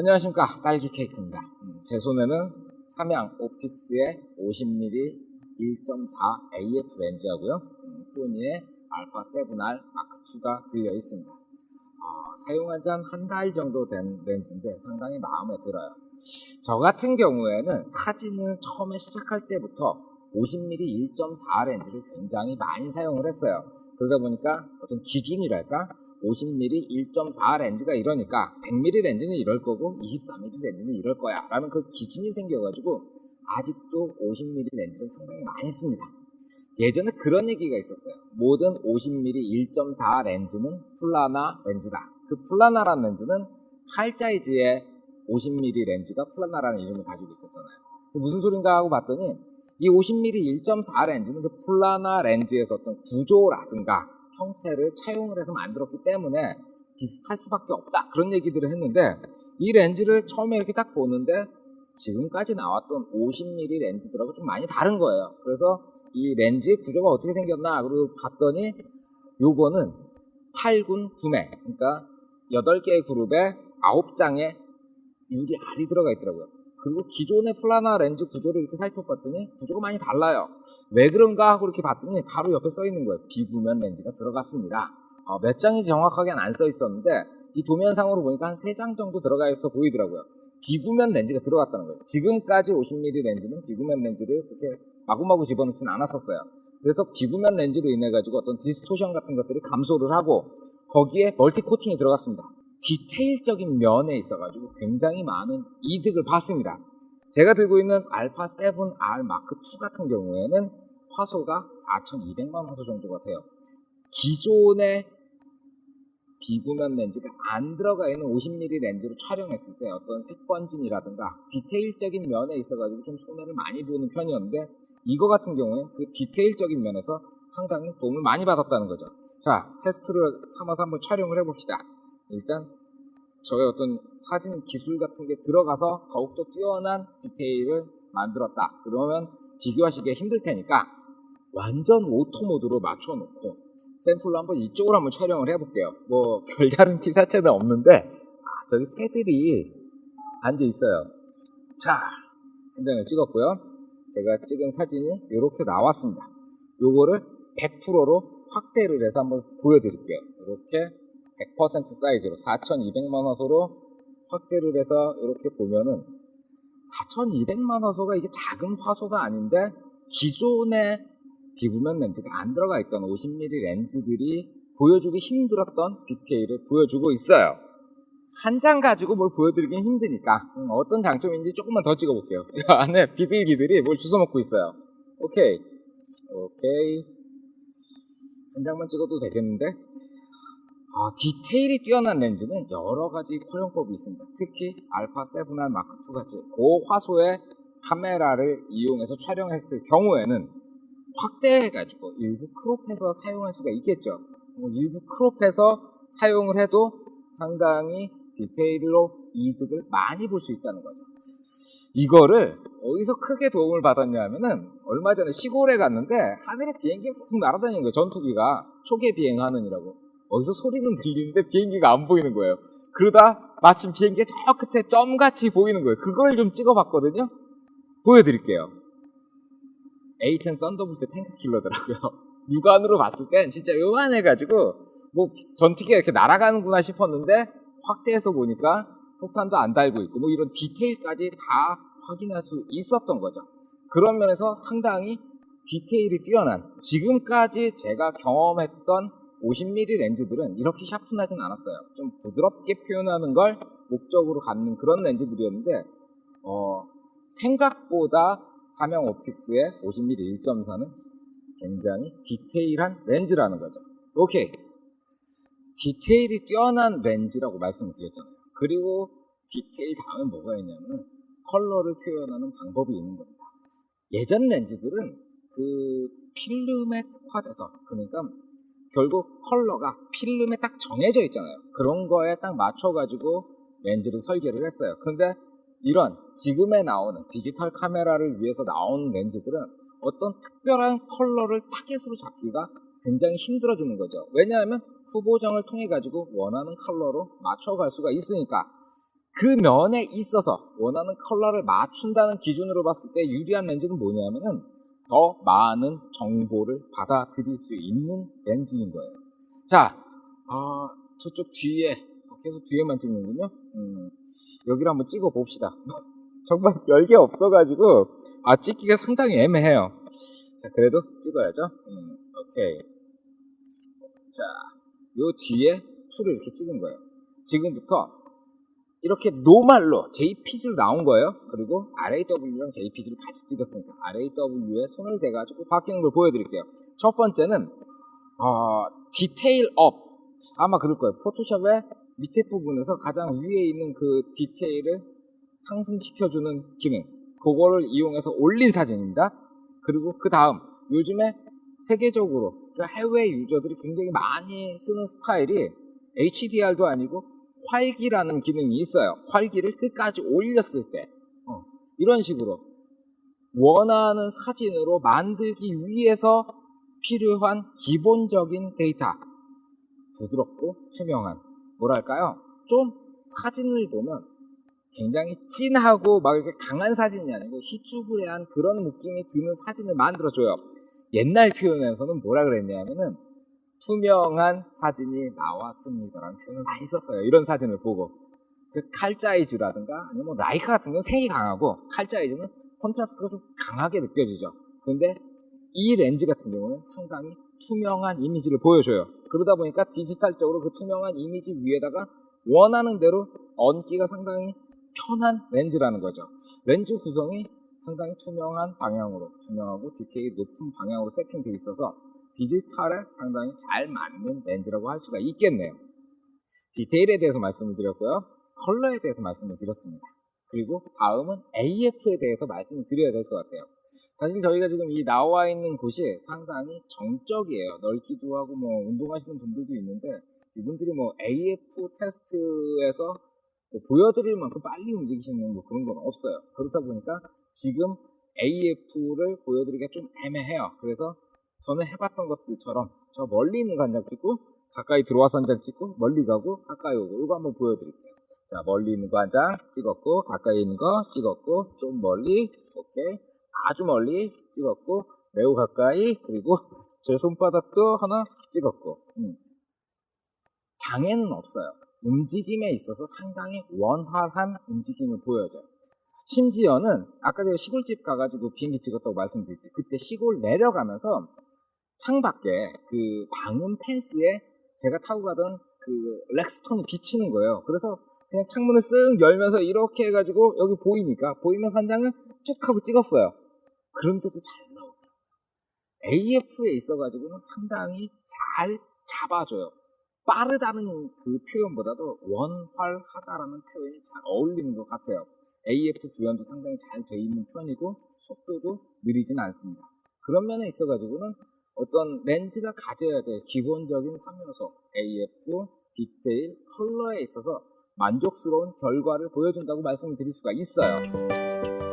안녕하십니까 딸기 케이크입니다. 음, 제 손에는 삼양 옵틱스의 50mm 1.4 AF 렌즈하고요. 음, 소니의 알파 7R 마크 2가 들려 있습니다. 어, 사용한 지한한달 정도 된 렌즈인데 상당히 마음에 들어요. 저 같은 경우에는 사진을 처음에 시작할 때부터 50mm 1.4 렌즈를 굉장히 많이 사용을 했어요. 그러다 보니까 어떤 기준이랄까 50mm 1.4 렌즈가 이러니까 100mm 렌즈는 이럴 거고 24mm 렌즈는 이럴 거야 라는 그 기준이 생겨가지고 아직도 50mm 렌즈를 상당히 많이 씁니다. 예전에 그런 얘기가 있었어요. 모든 50mm 1.4 렌즈는 플라나 렌즈다. 그 플라나라는 렌즈는 팔자이즈의 50mm 렌즈가 플라나라는 이름을 가지고 있었잖아요. 무슨 소린가 하고 봤더니 이 50mm 1.4 렌즈는 그 플라나 렌즈에서 어떤 구조라든가 형태를 차용을 해서 만들었기 때문에 비슷할 수밖에 없다. 그런 얘기들을 했는데 이 렌즈를 처음에 이렇게 딱 보는데 지금까지 나왔던 50mm 렌즈들하고 좀 많이 다른 거예요. 그래서 이 렌즈의 구조가 어떻게 생겼나 그리고 봤더니 요거는 8군 9매 그러니까 8개의 그룹에 9장의 유리 알이 들어가 있더라고요. 그리고 기존의 플라나 렌즈 구조를 이렇게 살펴봤더니 구조가 많이 달라요. 왜 그런가 하고 이렇게 봤더니 바로 옆에 써 있는 거예요. 비구면 렌즈가 들어갔습니다. 어, 몇 장인지 정확하게는 안 써 있었는데 이 도면상으로 보니까 한세장 정도 들어가 있어 보이더라고요. 비구면 렌즈가 들어갔다는 거예요. 지금까지 50mm 렌즈는 비구면 렌즈를 그렇게 마구마구 집어넣지는 않았었어요. 그래서 비구면 렌즈로 인해 가지고 어떤 디스토션 같은 것들이 감소를 하고 거기에 멀티 코팅이 들어갔습니다. 디테일적인 면에 있어가지고 굉장히 많은 이득을 봤습니다. 제가 들고 있는 알파 7R 마크 2 같은 경우에는 화소가 4,200만 화소 정도가 돼요. 기존의 비구면 렌즈가 안 들어가 있는 50mm 렌즈로 촬영했을 때 어떤 색번짐이라든가 디테일적인 면에 있어가지고 좀 손해를 많이 보는 편이었는데 이거 같은 경우에 그 디테일적인 면에서 상당히 도움을 많이 받았다는 거죠. 자, 테스트를 삼아서 한번 촬영을 해봅시다. 일단 저의 어떤 사진 기술 같은 게 들어가서 더욱더 뛰어난 디테일을 만들었다. 그러면 비교하시기가 힘들 테니까 완전 오토 모드로 맞춰놓고 샘플로 한번 이쪽으로 한번 촬영을 해볼게요. 뭐 별다른 기사체는 없는데 아, 저기 새들이 앉아 있어요. 자, 한 장을 찍었고요. 제가 찍은 사진이 이렇게 나왔습니다. 요거를 100%로 확대를 해서 한번 보여드릴게요. 이렇게 100% 사이즈로 4,200만 화소로 확대를 해서 이렇게 보면은 4,200만 화소가 이게 작은 화소가 아닌데 기존의 비구면 렌즈가 안 들어가 있던 50mm 렌즈들이 보여주기 힘들었던 디테일을 보여주고 있어요. 한 장 가지고 뭘 보여드리긴 힘드니까 음, 어떤 장점인지 조금만 더 찍어볼게요. 이 안에 비둘기들이 뭘 주워먹고 있어요. 오케이, 오케이. 한 장만 찍어도 되겠는데 아, 디테일이 뛰어난 렌즈는 여러 가지 활용법이 있습니다. 특히 알파 7R 마크 2 같이 고화소의 카메라를 이용해서 촬영했을 경우에는 확대해가지고 일부 크롭해서 사용할 수가 있겠죠. 뭐 일부 크롭해서 사용을 해도 상당히 디테일로 이득을 많이 볼 수 있다는 거죠. 이거를 어디서 크게 도움을 받았냐면은 얼마 전에 시골에 갔는데 하늘에 비행기가 계속 날아다니는 거예요. 전투기가 초계 비행하는이라고. 어디서 소리는 들리는데 비행기가 안 보이는 거예요. 그러다 마침 비행기가 저 끝에 점같이 보이는 거예요. 그걸 좀 찍어봤거든요. 보여드릴게요. 에이튼 썬더볼트 탱크 킬러더라고요. 육안으로 봤을 땐 진짜 요만해가지고 뭐 전투기가 이렇게 날아가는구나 싶었는데 확대해서 보니까 폭탄도 안 달고 있고 뭐 이런 디테일까지 다 확인할 수 있었던 거죠. 그런 면에서 상당히 디테일이 뛰어난 지금까지 제가 경험했던 50mm 렌즈들은 이렇게 샤픈하진 않았어요. 좀 부드럽게 표현하는 걸 목적으로 갖는 그런 렌즈들이었는데 어, 생각보다 삼양 옵틱스의 50mm 1.4는 굉장히 디테일한 렌즈라는 거죠. 오케이. 디테일이 뛰어난 렌즈라고 말씀을 드렸잖아요. 그리고 디테일 다음에 뭐가 있냐면 컬러를 표현하는 방법이 있는 겁니다. 예전 렌즈들은 그 필름에 특화돼서 그러니까 결국 컬러가 필름에 딱 정해져 있잖아요. 그런 거에 딱 맞춰가지고 렌즈를 설계를 했어요. 근데 이런 지금에 나오는 디지털 카메라를 위해서 나오는 렌즈들은 어떤 특별한 컬러를 타겟으로 잡기가 굉장히 힘들어지는 거죠. 왜냐하면 후보정을 통해 가지고 원하는 컬러로 맞춰갈 수가 있으니까 그 면에 있어서 원하는 컬러를 맞춘다는 기준으로 봤을 때 유리한 렌즈는 뭐냐면은 더 많은 정보를 받아들일 수 있는 렌즈인 거예요. 자, 아, 저쪽 뒤에 계속 뒤에만 찍는군요. 음, 여기를 한번 찍어 봅시다. 정말 별게 없어가지고 아 찍기가 상당히 애매해요. 자, 그래도 찍어야죠. 음, 오케이. 자, 요 뒤에 풀을 이렇게 찍은 거예요. 지금부터 이렇게 노말로 JPG로 나온 거예요. 그리고 RAW랑 JPG를 같이 찍었으니까 RAW에 손을 대가지고 바뀌는 걸 보여드릴게요. 첫 번째는 어, 디테일 업 아마 그럴 거예요. 포토샵의 밑에 부분에서 가장 위에 있는 그 디테일을 상승시켜주는 기능 그거를 이용해서 올린 사진입니다. 그리고 그 다음 요즘에 세계적으로 그러니까 해외 유저들이 굉장히 많이 쓰는 스타일이 HDR도 아니고 활기라는 기능이 있어요. 활기를 끝까지 올렸을 때 어, 이런 식으로 원하는 사진으로 만들기 위해서 필요한 기본적인 데이터 부드럽고 투명한 뭐랄까요 좀 사진을 보면 굉장히 진하고 막 이렇게 강한 사진이 아니고 희쭈그레한 그런 느낌이 드는 사진을 만들어줘요. 옛날 표현에서는 뭐라 그랬냐면은 투명한 사진이 나왔습니다라는 표현을 많이 썼어요. 이런 사진을 보고. 그 칼자이즈라든가 아니면 뭐 라이카 같은 건 색이 강하고 칼자이즈는 콘트라스트가 좀 강하게 느껴지죠. 근데 이 렌즈 같은 경우는 상당히 투명한 이미지를 보여줘요. 그러다 보니까 디지털적으로 그 투명한 이미지 위에다가 원하는 대로 얹기가 상당히 편한 렌즈라는 거죠. 렌즈 구성이 상당히 투명한 방향으로, 투명하고 디테일 높은 방향으로 세팅되어 있어서 디지털에 상당히 잘 맞는 렌즈라고 할 수가 있겠네요. 디테일에 대해서 말씀을 드렸고요. 컬러에 대해서 말씀을 드렸습니다. 그리고 다음은 AF에 대해서 말씀을 드려야 될 것 같아요. 사실 저희가 지금 이 나와 있는 곳이 상당히 정적이에요. 넓기도 하고 뭐 운동하시는 분들도 있는데 이분들이 뭐 AF 테스트에서 뭐 보여드릴 만큼 빨리 움직이시는 뭐 그런 건 없어요. 그렇다 보니까 지금 AF를 보여드리기가 좀 애매해요. 그래서 저는 해봤던 것들처럼 저 멀리 있는 거 한 장 찍고 가까이 들어와서 한 장 찍고 멀리 가고 가까이 오고 이거 한번 보여드릴게요. 자 멀리 있는 거 한 장 찍었고 가까이 있는 거 찍었고 좀 멀리 오케이 아주 멀리 찍었고 매우 가까이 그리고 제 손바닥도 하나 찍었고 음. 장애는 없어요. 움직임에 있어서 상당히 원활한 움직임을 보여줘요. 심지어는 아까 제가 시골집 가가지고 비행기 찍었다고 말씀드릴 때 그때 시골 내려가면서 창밖에 그 방음 펜스에 제가 타고 가던 그 렉스톤이 비치는 거예요. 그래서 그냥 창문을 쓱 열면서 이렇게 해가지고 여기 보이니까 보이면서 한 장을 쭉 하고 찍었어요. 그런데도 잘 나오더라고요. AF에 있어가지고는 상당히 잘 잡아줘요. 빠르다는 그 표현보다도 원활하다라는 표현이 잘 어울리는 것 같아요. AF 구현도 상당히 잘 돼 있는 편이고 속도도 느리진 않습니다. 그런 면에 있어가지고는 어떤 렌즈가 가져야 될 기본적인 3요소 AF, 디테일, 컬러에 있어서 만족스러운 결과를 보여준다고 말씀을 드릴 수가 있어요.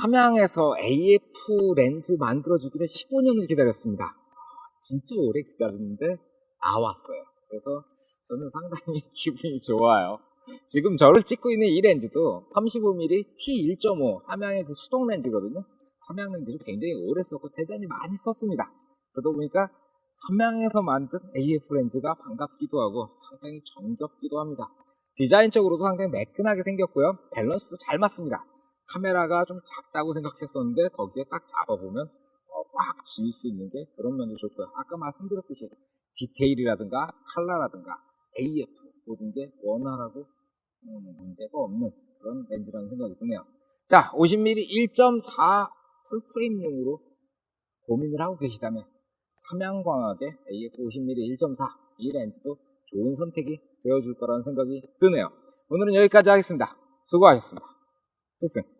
삼양에서 AF 렌즈 만들어주기를 15년을 기다렸습니다. 아, 진짜 오래 기다렸는데 나왔어요. 그래서 저는 상당히 기분이 좋아요. 지금 저를 찍고 있는 이 렌즈도 35mm T1.5 삼양의 그 수동 렌즈거든요. 삼양 렌즈를 굉장히 오래 썼고 대단히 많이 썼습니다. 그러다 보니까 삼양에서 만든 AF 렌즈가 반갑기도 하고 상당히 정겹기도 합니다. 디자인적으로도 상당히 매끈하게 생겼고요. 밸런스도 잘 맞습니다. 카메라가 좀 작다고 생각했었는데 거기에 딱 잡아보면 어, 꽉 지을 수 있는 게 그런 면도 좋고요. 아까 말씀드렸듯이 디테일이라든가 컬러라든가 AF 모든 게 원활하고 음, 문제가 없는 그런 렌즈라는 생각이 드네요. 자, 50mm 1.4 풀프레임용으로 고민을 하고 계시다면 삼양광학의 AF 50mm 1.4 이 렌즈도 좋은 선택이 되어줄 거라는 생각이 드네요. 오늘은 여기까지 하겠습니다. 수고하셨습니다. 필승.